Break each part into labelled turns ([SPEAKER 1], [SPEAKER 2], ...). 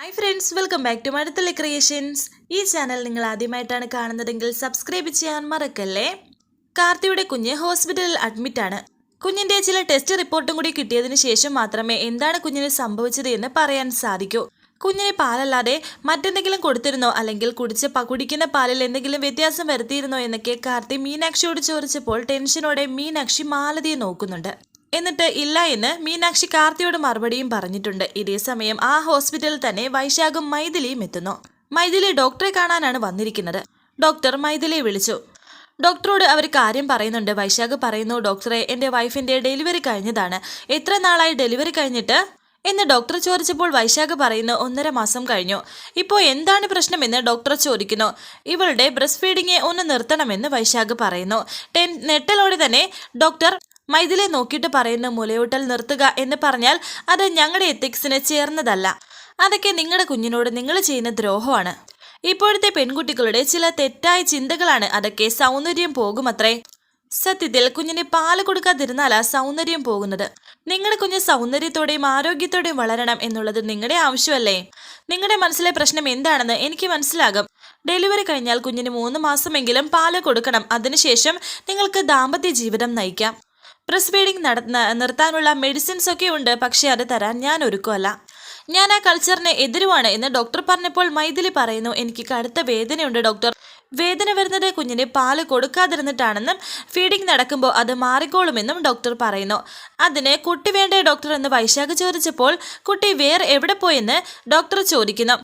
[SPEAKER 1] Hi friends welcome back to Mazhathulli creations ഈ channel നിങ്ങൾ ആദ്യമായിട്ടാണ് കാണുന്നതെങ്കിൽ സബ്സ്ക്രൈബ് ചെയ്യാൻ മറക്കല്ലേ? കാർത്തിയുടെ കുഞ്ഞ് ഹോസ്പിറ്റലിൽ അഡ്മിറ്റാണ് കുഞ്ഞിന്റെ ചില ടെസ്റ്റ് റിപ്പോർട്ടും കൂടി കിട്ടിയതിന് ശേഷം മാത്രമേ എന്താണ് കുഞ്ഞിന് സംഭവിച്ചത് എന്ന് പറയാൻ സാധിക്കൂ. കുഞ്ഞിന് പാലല്ലാതെ മറ്റെന്തെങ്കിലും കൊടുത്തിരുന്നോ? അല്ലെങ്കിൽ കുടിച്ച് കുടിക്കുന്ന പാലിൽ എന്തെങ്കിലും വ്യത്യാസം വരുത്തിയിരുന്നോ? എന്നൊക്കെ കാർത്തി മീനാക്ഷിയോട് ചോദിച്ചപ്പോൾ ടെൻഷനോടെ മീനാക്ഷി മാലതിയെ നോക്കുന്നുണ്ട്. എന്നിട്ട് ഇല്ല എന്ന് മീനാക്ഷി കാർത്തിയോട് മറുപടിയും പറഞ്ഞിട്ടുണ്ട്. ഇതേസമയം ആ ഹോസ്പിറ്റലിൽ തന്നെ വൈശാഖും മൈഥിലിയും എത്തുന്നു. മൈഥിലി ഡോക്ടറെ കാണാനാണ് വന്നിരിക്കുന്നത്. ഡോക്ടർ മൈഥിലിയെ വിളിച്ചു. ഡോക്ടറോട് അവർ കാര്യം പറയുന്നുണ്ട്. വൈശാഖ് പറയുന്നു ഡോക്ടറെ എന്റെ വൈഫിന്റെ ഡെലിവറി കഴിഞ്ഞതാണ്. എത്ര നാളായി ഡെലിവറി കഴിഞ്ഞിട്ട്? എന്ന് ഡോക്ടർ ചോദിച്ചപ്പോൾ വൈശാഖ് പറയുന്നു ഒന്നര മാസം കഴിഞ്ഞു. ഇപ്പോൾ എന്താണ് പ്രശ്നമെന്ന് ഡോക്ടർ ചോദിക്കുന്നു. ഇവളുടെ ബ്രസ്റ്റ് ഫീഡിങ് ഒന്ന് നിർത്തണമെന്ന് വൈശാഖ് പറയുന്നു. ടെൻ നെട്ടലോടെ തന്നെ ഡോക്ടർ മൈഥിലെ നോക്കിയിട്ട് പറയുന്ന മുലയൂട്ടൽ നിർത്തുക എന്ന് പറഞ്ഞാൽ അത് ഞങ്ങളുടെ എത്തിക്സിന് ചേർന്നതല്ല. അതൊക്കെ നിങ്ങളുടെ കുഞ്ഞിനോട് നിങ്ങൾ ചെയ്യുന്ന ദ്രോഹമാണ്. ഇപ്പോഴത്തെ പെൺകുട്ടികളുടെ ചില തെറ്റായ ചിന്തകളാണ് അതൊക്കെ സൗന്ദര്യം പോകുമത്രേ. സത്യത്തിൽ കുഞ്ഞിന് പാൽ കൊടുക്കാതിരുന്നാലാ സൗന്ദര്യം പോകുന്നത്. നിങ്ങളുടെ കുഞ്ഞ് സൗന്ദര്യത്തോടെയും ആരോഗ്യത്തോടെയും വളരണം എന്നുള്ളത് നിങ്ങളുടെ ആവശ്യമല്ലേ? നിങ്ങളുടെ മനസ്സിലെ പ്രശ്നം എന്താണെന്ന് എനിക്ക് മനസ്സിലാകും. ഡെലിവറി കഴിഞ്ഞാൽ കുഞ്ഞിന് മൂന്ന് മാസമെങ്കിലും പാൽ കൊടുക്കണം. അതിനുശേഷം നിങ്ങൾക്ക് ദാമ്പത്യ ജീവിതം നയിക്കാം. ബ്രസ്റ്റ് ഫീഡിംഗ് നടത്തുന്ന നിർത്താനുള്ള മെഡിസിൻസ് ഒക്കെ ഉണ്ട് പക്ഷേ അത് തരാൻ ഞാൻ ഒരുക്കുമല്ല ഞാൻ ആ കൾച്ചറിനെ എതിരുവാണ് എന്ന് ഡോക്ടർ പറഞ്ഞപ്പോൾ മൈഥിലി പറയുന്നു. എനിക്ക് കടുത്ത വേദനയുണ്ട് ഡോക്ടർ വേദന വരുന്നത് കുഞ്ഞിന് പാൽ കൊടുക്കാതിരുന്നിട്ടാണെന്നും ഫീഡിങ് നടക്കുമ്പോൾ അത് മാറിക്കോളുമെന്നും ഡോക്ടർ പറയുന്നു. അതിന് കുട്ടി വേണ്ടേ ഡോക്ടർ എന്ന് വൈശാഖ് ചോദിച്ചപ്പോൾ കുട്ടി വേറെ എവിടെ പോയെന്ന് ഡോക്ടർ ചോദിക്കുന്നു.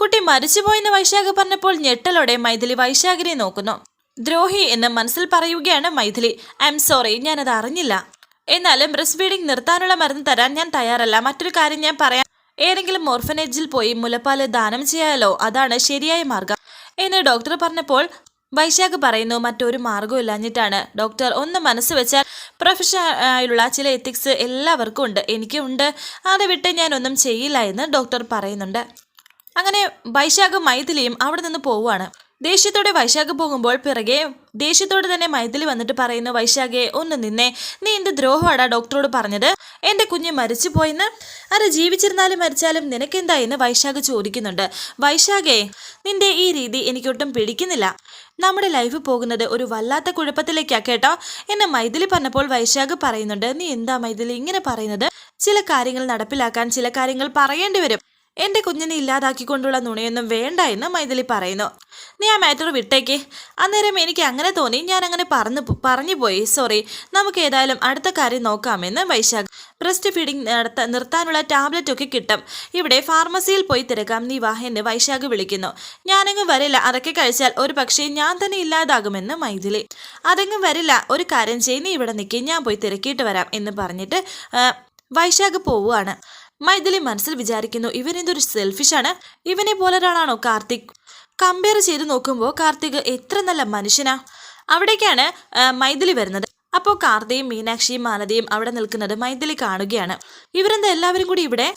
[SPEAKER 1] കുട്ടി മരിച്ചുപോയെന്ന് വൈശാഖ് പറഞ്ഞപ്പോൾ ഞെട്ടലോടെ മൈഥിലി വൈശാഖിനെ നോക്കുന്നു. ദ്രോഹി എന്ന് മനസ്സിൽ പറയുകയാണ് മൈഥിലി. ഐ എം സോറി ഞാനത് അറിഞ്ഞില്ല. എന്നാലും ബ്രസ്റ്റ് ഫീഡിംഗ് നിർത്താനുള്ള മരുന്ന് തരാൻ ഞാൻ തയ്യാറല്ല. മറ്റൊരു കാര്യം ഞാൻ പറയാം. ഏതെങ്കിലും ഓർഫനേജിൽ പോയി മുലപ്പാൽ ദാനം ചെയ്യാലോ? അതാണ് ശരിയായ മാർഗം. എന്ന് ഡോക്ടർ പറഞ്ഞപ്പോൾ വൈശാഖ് പറയുന്നു മറ്റൊരു മാർഗവും ഇല്ലാഞ്ഞിട്ടാണ്. ഡോക്ടർ ഒന്ന് മനസ്സ് വെച്ചാൽ പ്രൊഫഷനായുള്ള ചില എത്തിക്സ് എല്ലാവർക്കും ഉണ്ട്. എനിക്കും ഉണ്ട് അത് വിട്ട് ഞാനൊന്നും ചെയ്യില്ല എന്ന് ഡോക്ടർ പറയുന്നുണ്ട്. അങ്ങനെ വൈശാഖ് മൈഥിലിയും അവിടെ നിന്ന് പോവുകയാണ്. ദേഷ്യത്തോടെ വൈശാഖ് പോകുമ്പോൾ പിറകെ ദേഷ്യത്തോടെ തന്നെ മൈഥിലി വന്നിട്ട് പറയുന്നു വൈശാഖെ ഒന്ന് നിന്നെ. നീ എന്ത് ദ്രോഹമാടാ ഡോക്ടറോട് പറഞ്ഞത്? എന്റെ കുഞ്ഞ് മരിച്ചു പോയെന്ന് അത് ജീവിച്ചിരുന്നാലും മരിച്ചാലും നിനക്കെന്താ എന്ന് വൈശാഖ് ചോദിക്കുന്നുണ്ട്. വൈശാഖേ നിന്റെ ഈ രീതി എനിക്കൊട്ടും പിടിക്കുന്നില്ല. നമ്മുടെ ലൈഫ് പോകുന്നത് ഒരു വല്ലാത്ത കുഴപ്പത്തിലേക്കാ കേട്ടോ. എന്നെ മൈഥിലി പറഞ്ഞപ്പോൾ വൈശാഖ് പറയുന്നുണ്ട് നീ എന്താ മൈഥിലി ഇങ്ങനെ പറയുന്നത്? ചില കാര്യങ്ങൾ നടപ്പിലാക്കാൻ ചില കാര്യങ്ങൾ പറയേണ്ടി വരും. എന്റെ കുഞ്ഞിനെ ഇല്ലാതാക്കിക്കൊണ്ടുള്ള നുണയൊന്നും വേണ്ട എന്ന് മൈഥിലി പറയുന്നു. നീ ആ മാറ്റർ വിട്ടേക്ക്. അന്നേരം എനിക്ക് അങ്ങനെ തോന്നി. ഞാൻ അങ്ങനെ പറഞ്ഞു പറഞ്ഞു പോയി. സോറി നമുക്ക് ഏതായാലും അടുത്ത കാര്യം നോക്കാമെന്ന് വൈശാഖ്. ബ്രസ്റ്റ് ഫീഡിംഗ് നടത്ത നിർത്താനുള്ള ടാബ്ലറ്റ് ഒക്കെ കിട്ടും. ഇവിടെ ഫാർമസിയിൽ പോയി തിരക്കാം. നീ വാ എന്ന് വൈശാഖ് വിളിക്കുന്നു. ഞാനങ്ങ് വരില്ല. അതൊക്കെ കഴിച്ചാൽ ഒരു പക്ഷേ ഞാൻ തന്നെ ഇല്ലാതാകുമെന്ന് മൈഥിലി. അതെങ്ങും വരില്ല. ഒരു കാര്യം ചെയ്യ്. ഇവിടെ നിൽക്കി ഞാൻ പോയി തിരക്കിയിട്ട് വരാം എന്ന് പറഞ്ഞിട്ട് വൈശാഖ് പോവുകയാണ്. മൈഥിലി മനസ്സിൽ വിചാരിക്കുന്നു ഇവൻ എന്തൊരു സെൽഫിഷാണ് ഇവനെ പോലെ ഒരാളാണോ കാർത്തിക്? കമ്പയർ ചെയ്ത് നോക്കുമ്പോൾ കാർത്തിക് എത്ര നല്ല മനുഷ്യനാ. അവിടേക്കാണ് മൈഥിലി വരുന്നത്. അപ്പോൾ കാർത്തിയും മീനാക്ഷിയും മാലതിയും അവിടെ നിൽക്കുന്നത് മൈഥിലി കാണുകയാണ്. ഇവരെന്താ എല്ലാവരും കൂടി ഇവിടെ?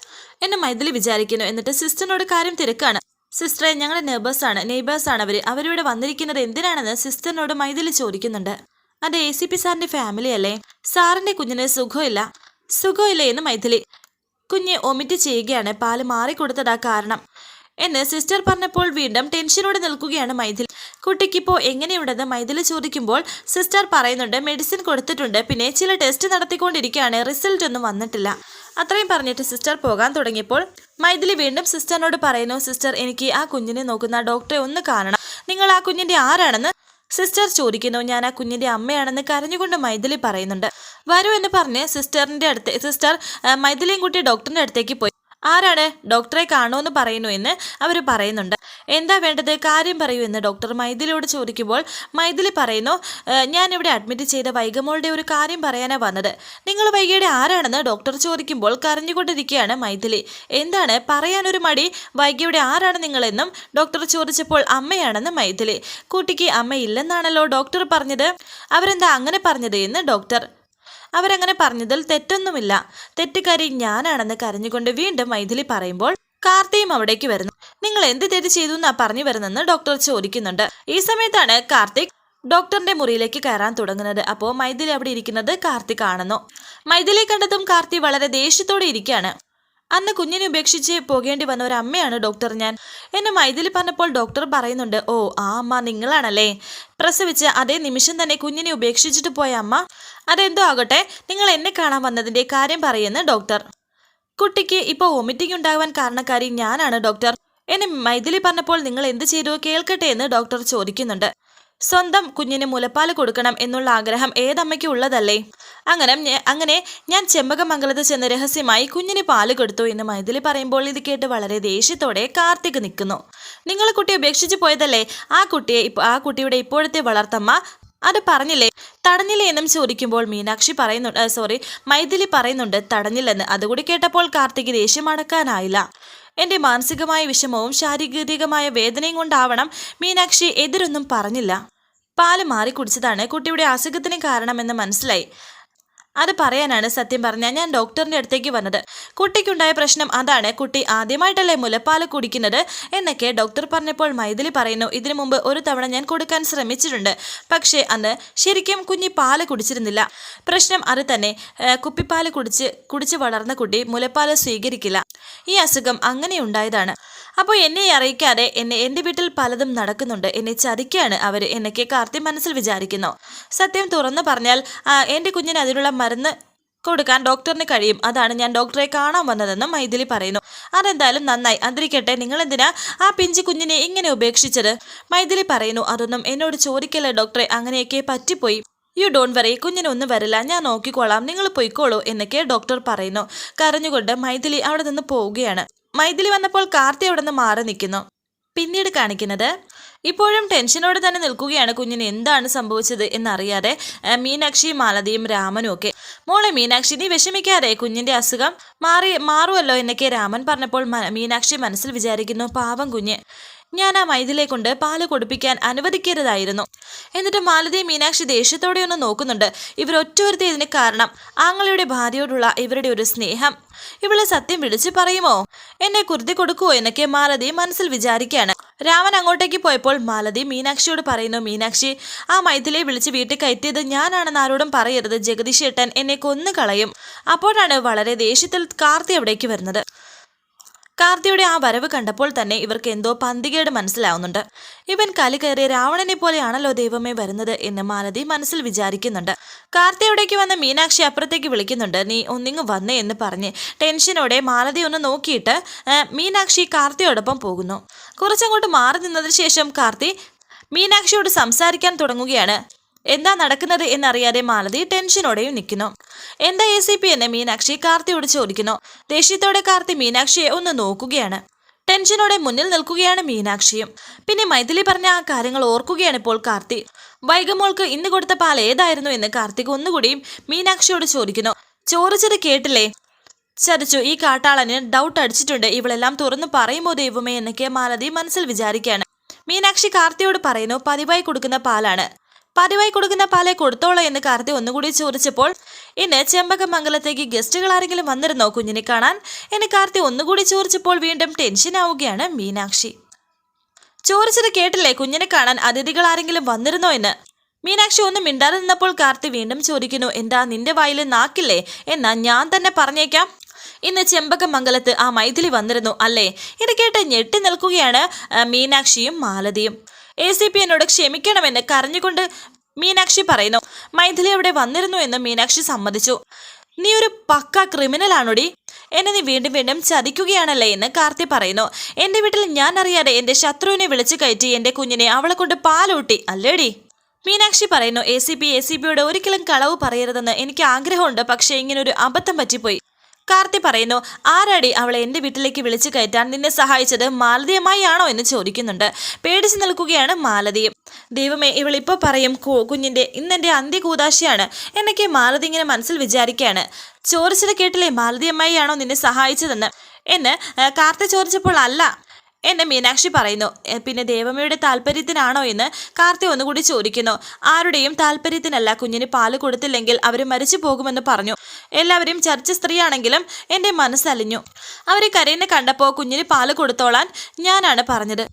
[SPEAKER 1] എന്ന് മൈഥിലി വിചാരിക്കുന്നു. എന്നിട്ട് സിസ്റ്ററിനോട് കാര്യം തിരക്കാണ്. സിസ്റ്ററെ ഞങ്ങളുടെ നെയ്ബേഴ്സാണ് നെയ്ബേഴ്സാണ് അവർ അവരിവിടെ വന്നിരിക്കുന്നത് എന്തിനാണെന്ന് സിസ്റ്ററിനോട് മൈഥിലി ചോദിക്കുന്നുണ്ട്. അതെ എ സി പി സാറിന്റെ ഫാമിലി അല്ലേ? സാറിന്റെ കുഞ്ഞിന് സുഖമില്ല. സുഖമില്ല എന്ന് മൈഥിലി. കുഞ്ഞ് ഒമിറ്റ് ചെയ്യുകയാണ്. പാൽ മാറിക്കൊടുത്തതാ കാരണം. എന്ന് സിസ്റ്റർ പറഞ്ഞപ്പോൾ വീണ്ടും ടെൻഷനോടെ നിൽക്കുകയാണ് മൈഥിൽ കുട്ടിക്കിപ്പോൾ എങ്ങനെയുണ്ടെന്ന് മൈഥിൽ ചോദിക്കുമ്പോൾ സിസ്റ്റർ പറയുന്നുണ്ട് മെഡിസിൻ കൊടുത്തിട്ടുണ്ട്. പിന്നെ ചില ടെസ്റ്റ് നടത്തിക്കൊണ്ടിരിക്കുകയാണ്. റിസൾട്ട് ഒന്നും വന്നിട്ടില്ല. അത്രയും പറഞ്ഞിട്ട് സിസ്റ്റർ പോകാൻ തുടങ്ങിയപ്പോൾ മൈഥിലി വീണ്ടും സിസ്റ്ററിനോട് പറയുന്നു സിസ്റ്റർ എനിക്ക് ആ കുഞ്ഞിനെ നോക്കുന്ന ഡോക്ടറെ ഒന്ന് കാണണം. നിങ്ങൾ ആ കുഞ്ഞിന്റെ ആരാണെന്ന്? സിസ്റ്റർ ചോദിക്കുന്നു ഞാൻ ആ കുഞ്ഞിന്റെ അമ്മയാണെന്ന് കരഞ്ഞുകൊണ്ട് മൈഥിലി പറയുന്നുണ്ട്. വരൂ എന്ന് പറഞ്ഞ് സിസ്റ്ററിന്റെ അടുത്ത് സിസ്റ്റർ ആ, മൈഥിലിയും കുട്ടി ഡോക്ടറിന്റെ അടുത്തേക്ക് പോയി. ആരാണ്? ഡോക്ടറെ കാണുമെന്ന് പറയുന്നു എന്ന് അവർ പറയുന്നുണ്ട്. എന്താ വേണ്ടത്? കാര്യം പറയൂ എന്ന് ഡോക്ടർ മൈഥിലിയോട് ചോദിക്കുമ്പോൾ മൈഥിലി പറയുന്നു ഞാനിവിടെ അഡ്മിറ്റ് ചെയ്ത വൈഗമോളുടെ ഒരു കാര്യം പറയാനാണ് വന്നത്. നിങ്ങൾ വൈകിയുടെ ആരാണെന്ന് ഡോക്ടർ ചോദിക്കുമ്പോൾ കരഞ്ഞുകൊണ്ടിരിക്കുകയാണ് മൈഥിലി. എന്താണ്? പറയാനൊരു മടി വൈകിയുടെ ആരാണ് നിങ്ങളെന്നും ഡോക്ടർ ചോദിച്ചപ്പോൾ അമ്മയാണെന്ന് മൈഥിലി. കുട്ടിക്ക് അമ്മയില്ലെന്നാണല്ലോ ഡോക്ടർ പറഞ്ഞത്. അവരെന്താ അങ്ങനെ പറഞ്ഞത് എന്ന് ഡോക്ടർ അവരങ്ങനെ പറഞ്ഞതിൽ തെറ്റൊന്നുമില്ല. തെറ്റുകാരി ഞാനാണെന്ന് കരഞ്ഞുകൊണ്ട് വീണ്ടും മൈഥിലി പറയുമ്പോൾ കാർത്തിയും അവിടേക്ക് വരുന്നു. നിങ്ങൾ എന്ത് തെറ്റ് ചെയ്തു എന്നാ പറഞ്ഞു വരുന്നെന്ന് ഡോക്ടർ ചോദിക്കുന്നുണ്ട്. ഈ സമയത്താണ് കാർത്തിക് ഡോക്ടറിന്റെ മുറിയിലേക്ക് കയറാൻ തുടങ്ങുന്നത്. അപ്പോൾ മൈഥിലി അവിടെ ഇരിക്കുന്നത് കാർത്തിക് കാണുന്നു മൈഥിലി കണ്ടതും കാർത്തി വളരെ ദേഷ്യത്തോടെ ഇരിക്കുകയാണ്. അന്ന് കുഞ്ഞിനെ ഉപേക്ഷിച്ച് പോകേണ്ടി വന്ന ഒരു അമ്മയാണ് ഡോക്ടർ ഞാൻ. എന്നെ മൈഥിലി പറഞ്ഞപ്പോൾ ഡോക്ടർ പറയുന്നുണ്ട് ഓ ആ അമ്മ നിങ്ങളാണല്ലേ? പ്രസവിച്ച് അതേ നിമിഷം തന്നെ കുഞ്ഞിനെ ഉപേക്ഷിച്ചിട്ട് പോയ അമ്മ അതെന്തോ ആകട്ടെ നിങ്ങൾ എന്നെ കാണാൻ വന്നതിന്റെ കാര്യം പറയുന്നു ഡോക്ടർ. കുട്ടിക്ക് ഇപ്പോൾ വൊമിറ്റിംഗ് ഉണ്ടാകാൻ കാരണക്കാരി ഞാനാണ് ഡോക്ടർ. എന്നെ മൈഥിലി പറഞ്ഞപ്പോൾ നിങ്ങൾ എന്ത് ചെയ്തു? കേൾക്കട്ടെ എന്ന് ഡോക്ടർ ചോദിക്കുന്നുണ്ട്. സ്വന്തം കുഞ്ഞിന് മുലപ്പാൽ കൊടുക്കണം എന്നുള്ള ആഗ്രഹം ഏതമ്മയ്ക്ക് ഉള്ളതല്ലേ? അങ്ങനെ അങ്ങനെ ഞാൻ ചെമ്പകമംഗലത്ത് ചെന്ന് രഹസ്യമായി കുഞ്ഞിന് പാൽ കൊടുത്തു എന്ന് മൈഥിലി പറയുമ്പോൾ ഇത് കേട്ട് വളരെ ദേഷ്യത്തോടെ കാർത്തിക് നിൽക്കുന്നു. നിങ്ങൾ കുട്ടിയെ ഉപേക്ഷിച്ച് പോയതല്ലേ? ആ കുട്ടിയെ ആ കുട്ടിയുടെ ഇപ്പോഴത്തെ വളർത്തമ്മ? അത് പറഞ്ഞില്ലേ? തടഞ്ഞില്ലേ എന്നും ചോദിക്കുമ്പോൾ മീനാക്ഷി പറയുന്നുണ്ട് സോറി മൈഥിലി പറയുന്നുണ്ട് തടഞ്ഞില്ലെന്ന്. അതുകൂടി കേട്ടപ്പോൾ കാർത്തിക് ദേഷ്യം അടക്കാനായില്ല. എന്റെ മാനസികമായ വിഷമവും ശാരീരികമായ വേദനയും കൊണ്ടാവണം മീനാക്ഷി എതിരൊന്നും പറഞ്ഞില്ല. പാൽ മാറി കുടിച്ചതാണ് കുട്ടിയുടെ അസുഖത്തിന് കാരണമെന്ന് മനസ്സിലായി. അത് പറയാനാണ് സത്യം പറഞ്ഞാൽ ഞാൻ ഡോക്ടറിന്റെ അടുത്തേക്ക് വന്നത്. കുട്ടിക്കുണ്ടായ പ്രശ്നം അതാണ്. കുട്ടി ആദ്യമായിട്ടല്ലേ മുലപ്പാൽ കുടിക്കുന്നത് എന്നൊക്കെ ഡോക്ടർ പറഞ്ഞപ്പോൾ മൈഥിലി പറയുന്നു. ഇതിനു മുമ്പ് ഒരു തവണ ഞാൻ കൊടുക്കാൻ ശ്രമിച്ചിട്ടുണ്ട്. പക്ഷേ അന്ന് ശരിക്കും കുഞ്ഞി പാൽ കുടിച്ചിരുന്നില്ല. പ്രശ്നം അത് തന്നെ കുപ്പിപ്പാൽ കുടിച്ച് കുടിച്ച് വളർന്ന കുട്ടി മുലപ്പാൽ സ്വീകരിക്കില്ല. ഈ അസുഖം അങ്ങനെ ഉണ്ടായതാണ്. അപ്പോൾ എന്നെ അറിയിക്കാതെ എന്നെ എന്റെ വീട്ടിൽ പലതും നടക്കുന്നുണ്ട്. എന്നെ ചതിക്കാണ് അവർ എന്നൊക്കെ കാർത്തി മനസ്സിൽ വിചാരിക്കുന്നു. സത്യം തുറന്നു പറഞ്ഞാൽ എന്റെ കുഞ്ഞിന് അതിനുള്ള മരുന്ന് കൊടുക്കാൻ ഡോക്ടറിന് കഴിയും. അതാണ് ഞാൻ ഡോക്ടറെ കാണാൻ വന്നതെന്ന് മൈഥിലി പറയുന്നു. അതെന്തായാലും നന്നായി. അതിരിക്കട്ടെ നിങ്ങൾ എന്തിനാ ആ പിഞ്ചു കുഞ്ഞിനെ ഇങ്ങനെ ഉപേക്ഷിച്ചത്? മൈഥിലി പറയുന്നു അതൊന്നും എന്നോട് ചോദിക്കല്ലേ ഡോക്ടറെ അങ്ങനെയൊക്കെ പറ്റിപ്പോയി. യു ഡോണ്ട് വറി കുഞ്ഞിനൊന്നും വരില്ല. ഞാൻ നോക്കിക്കോളാം. നിങ്ങൾ പൊയ്ക്കോളൂ എന്നൊക്കെ ഡോക്ടർ പറയുന്നു. കരഞ്ഞുകൊണ്ട് മൈഥിലി അവിടെ നിന്ന് പോവുകയാണ്. മൈഥിലി വന്നപ്പോൾ കാർത്തി അവിടെ നിന്ന് മാറി നിൽക്കുന്നു. പിന്നീട് കാണിക്കുന്നത് ഇപ്പോഴും ടെൻഷനോടെ തന്നെ നിൽക്കുകയാണ് കുഞ്ഞിന് എന്താണ് സംഭവിച്ചത് എന്നറിയാതെ മീനാക്ഷി മാലതിയും രാമനും ഒക്കെ. മോളെ മീനാക്ഷി നീ വിഷമിക്കാതെ കുഞ്ഞിന്റെ അസുഖം മാറി മാറുമല്ലോ എന്നൊക്കെ രാമൻ പറഞ്ഞപ്പോൾ മീനാക്ഷി മനസ്സിൽ വിചാരിക്കുന്നു പാവം കുഞ്ഞ്. ഞാൻ ആ മൈഥിലെ കൊണ്ട് പാൽ കൊടുപ്പിക്കാൻ അനുവദിക്കരുതായിരുന്നു. എന്നിട്ട് മാലതി മീനാക്ഷി ദേഷ്യത്തോടെ ഒന്ന് നോക്കുന്നുണ്ട്. ഇവർ ഒറ്റൊരുത്തി ഇതിന് കാരണം. ആങ്ങളുടെ ഭാര്യയോടുള്ള ഇവരുടെ ഒരു സ്നേഹം. ഇവളെ സത്യം വിളിച്ചു പറയുമോ? എന്നെ കുരുതി കൊടുക്കുവോ എന്നൊക്കെ മാലതി മനസ്സിൽ വിചാരിക്കുകയാണ്. രാമൻ അങ്ങോട്ടേക്ക് പോയപ്പോൾ മാലതി മീനാക്ഷിയോട് പറയുന്നു മീനാക്ഷി ആ മൈഥിലിയെ വിളിച്ച് വീട്ടിൽ കയറ്റിയത് ഞാനാണെന്ന് ആരോടും പറയരുത്. ജഗദീഷ് ഏട്ടൻ എന്നെ കൊന്നു കളയും അപ്പോഴാണ് വളരെ ദേഷ്യത്തിൽ കാർത്തി അവിടേക്ക് വരുന്നത്. കാർത്തിയുടെ ആ വരവ് കണ്ടപ്പോൾ തന്നെ ഇവർക്ക് എന്തോ പന്തികേട് മനസ്സിലാവുന്നുണ്ട്. ഇവൻ കലി കയറിയ രാവണനെ പോലെയാണല്ലോ ദൈവമേ വരുന്നത് എന്ന് മാലതി മനസ്സിൽ വിചാരിക്കുന്നുണ്ട്. കാർത്തിയുടേക്ക് വന്ന മീനാക്ഷി അപ്പുറത്തേക്ക് വിളിക്കുന്നുണ്ട്. നീ ഒന്നിങ്ങ് വന്നേ എന്ന് പറഞ്ഞ് ടെൻഷനോടെ മാലതി ഒന്ന് നോക്കിയിട്ട് മീനാക്ഷി കാർത്തിയോടൊപ്പം പോകുന്നു. കുറച്ചങ്ങോട്ട് മാറി നിന്നതിന് ശേഷം കാർത്തി മീനാക്ഷിയോട് സംസാരിക്കാൻ തുടങ്ങുകയാണ്. എന്താ നടക്കുന്നത് എന്നറിയാതെ മാലതി ടെൻഷനോടെയും നിൽക്കുന്നു. എന്താ എ സി പി എന്ന് മീനാക്ഷി കാർത്തിയോട് ചോദിക്കുന്നു. ദേഷ്യത്തോടെ കാർത്തി മീനാക്ഷിയെ ഒന്ന് നോക്കുകയാണ്. ടെൻഷനോടെ മുന്നിൽ നിൽക്കുകയാണ് മീനാക്ഷിയും. പിന്നെ മൈഥിലി പറഞ്ഞ ആ കാര്യങ്ങൾ ഓർക്കുകയാണ് ഇപ്പോൾ കാർത്തി. വൈകമോൾക്ക് ഇന്ന് കൊടുത്ത പാൽ ഏതായിരുന്നു എന്ന് കാർത്തിക് ഒന്നുകൂടിയും മീനാക്ഷിയോട് ചോദിക്കുന്നു. ചോറിച്ചത് കേട്ടില്ലേ? ചതിച്ചു ഈ കാട്ടാളന് ഡൗട്ട് അടിച്ചിട്ടുണ്ട്. ഇവളെല്ലാം തുറന്നു പറയുമോ ദൈവമേ എന്നൊക്കെ മാലതി മനസ്സിൽ വിചാരിക്കുകയാണ്. മീനാക്ഷി കാർത്തിയോട് പറയുന്നു പതിവായി കൊടുക്കുന്ന പാലാണ്. പതിവായി കൊടുക്കുന്ന പാലേ കൊടുത്തോളൂ എന്ന് കാർത്തി ഒന്നുകൂടി ചോദിച്ചപ്പോൾ ഇന്ന് ചെമ്പകമംഗലത്തേക്ക് ഗസ്റ്റുകൾ ആരെങ്കിലും വന്നിരുന്നോ കുഞ്ഞിനെ കാണാൻ? എന്ന് കാർത്തി ഒന്നുകൂടി ചോദിച്ചപ്പോൾ വീണ്ടും ടെൻഷൻ ആവുകയാണ് മീനാക്ഷി. ചോദിച്ചത് കേട്ടില്ലേ കുഞ്ഞിനെ കാണാൻ അതിഥികൾ ആരെങ്കിലും വന്നിരുന്നോ എന്ന്? മീനാക്ഷി ഒന്നും മിണ്ടാതെ നിന്നപ്പോൾ കാർത്തി വീണ്ടും ചോദിക്കുന്നു എന്താ നിന്റെ വായിൽ നാക്കില്ലേ? എന്നാ ഞാൻ തന്നെ പറഞ്ഞേക്കാം. ഇന്ന് ചെമ്പകമംഗലത്ത് ആ മൈഥിലി വന്നിരുന്നു അല്ലേ? ഇത് കേട്ട് ഞെട്ടി നിൽക്കുകയാണ് മീനാക്ഷിയും മാലതിയും. എ സി പി എന്നോട് ക്ഷമിക്കണമെന്ന് കരഞ്ഞുകൊണ്ട് മീനാക്ഷി പറയുന്നു മൈഥിലി അവിടെ വന്നിരുന്നു എന്ന് മീനാക്ഷി സമ്മതിച്ചു. നീ ഒരു പക്ക ക്രിമിനൽ ആണോടി? എന്നെ നീ വീണ്ടും വീണ്ടും ചതിക്കുകയാണല്ലേ എന്ന് കാർത്തി പറയുന്നു. എന്റെ വീട്ടിൽ ഞാൻ അറിയാതെ എന്റെ ശത്രുവിനെ വിളിച്ചു കയറ്റി എന്റെ കുഞ്ഞിനെ അവളെ കൊണ്ട് പാലൂട്ടി അല്ലേടി? മീനാക്ഷി പറയുന്നു A C P A C പിയോട് ഒരിക്കലും കളവ് പറയരുതെന്ന് എനിക്ക് ആഗ്രഹമുണ്ട് പക്ഷേ ഇങ്ങനൊരു അബദ്ധം പറ്റിപ്പോയി. കാർത്തി പറയുന്നു ആരാടി അവളെ എന്റെ വീട്ടിലേക്ക് വിളിച്ചു കയറ്റാൻ നിന്നെ സഹായിച്ചത് മാലതിയമായി ആണോ എന്ന് ചോദിക്കുന്നുണ്ട്. പേടിച്ചു നിൽക്കുകയാണ് മാലതിയും ദൈവമേ ഇവളിപ്പോൾ പറയും കുഞ്ഞിന്റെ ഇന്നെന്റെ അന്ത്യകൂതാശയാണ് എന്നൊക്കെ മാലതി ഇങ്ങനെ മനസ്സിൽ വിചാരിക്കുകയാണ്. ചോദിച്ചത് കേട്ടില്ലേ മാലതിയമ്മായി ആണോ നിന്നെ സഹായിച്ചതെന്ന്? എന്ന് കാർത്തി ചോദിച്ചപ്പോൾ അല്ല. എന്നെ മീനാക്ഷി പറയുന്നു "എ, പിന്നെ ദേവമ്മയുടെ താല്പര്യത്തിനാണോ എന്ന് കാർത്തി ഒന്നുകൂടി ചോദിക്കുന്നു. ആരുടെയും താല്പര്യത്തിനല്ല കുഞ്ഞിന് പാൽ കൊടുത്തില്ലെങ്കിൽ അവർ മരിച്ചു പോകുമെന്ന് പറഞ്ഞു. എല്ലാവരും ചർച്ച സ്ത്രീയാണെങ്കിലും എന്റെ മനസ്സലിഞ്ഞു. അവർ കരയിനെ കണ്ടപ്പോൾ കുഞ്ഞിന് പാൽ കൊടുത്തോളാൻ ഞാനാണ് പറഞ്ഞത്.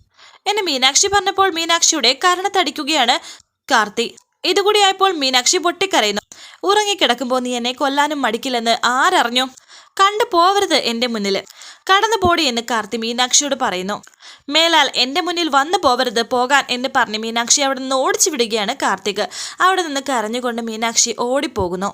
[SPEAKER 1] എന്നെ മീനാക്ഷി പറഞ്ഞപ്പോൾ മീനാക്ഷിയുടെ കരണത്തടിക്കുകയാണ് കാർത്തി. ഇതുകൂടിയായപ്പോൾ മീനാക്ഷി പൊട്ടിക്കരയുന്നു. ഉറങ്ങിക്കിടക്കുമ്പോൾ നീ എന്നെ കൊല്ലാനും മടിക്കില്ലെന്ന് ആരറിഞ്ഞു? കണ്ടു പോവരുത് എന്റെ മുന്നിൽ. കടന്നു പോടി എന്ന് കാർത്തി മീനാക്ഷിയോട് പറയുന്നു. മേലാൽ എന്റെ മുന്നിൽ വന്നു പോവരുത് പോകാൻ എന്ന് പറഞ്ഞ് മീനാക്ഷി അവിടെ നിന്ന് ഓടിച്ചു വിടുകയാണ് കാർത്തിക്. അവിടെ നിന്ന് കരഞ്ഞുകൊണ്ട് മീനാക്ഷി ഓടിപ്പോകുന്നു.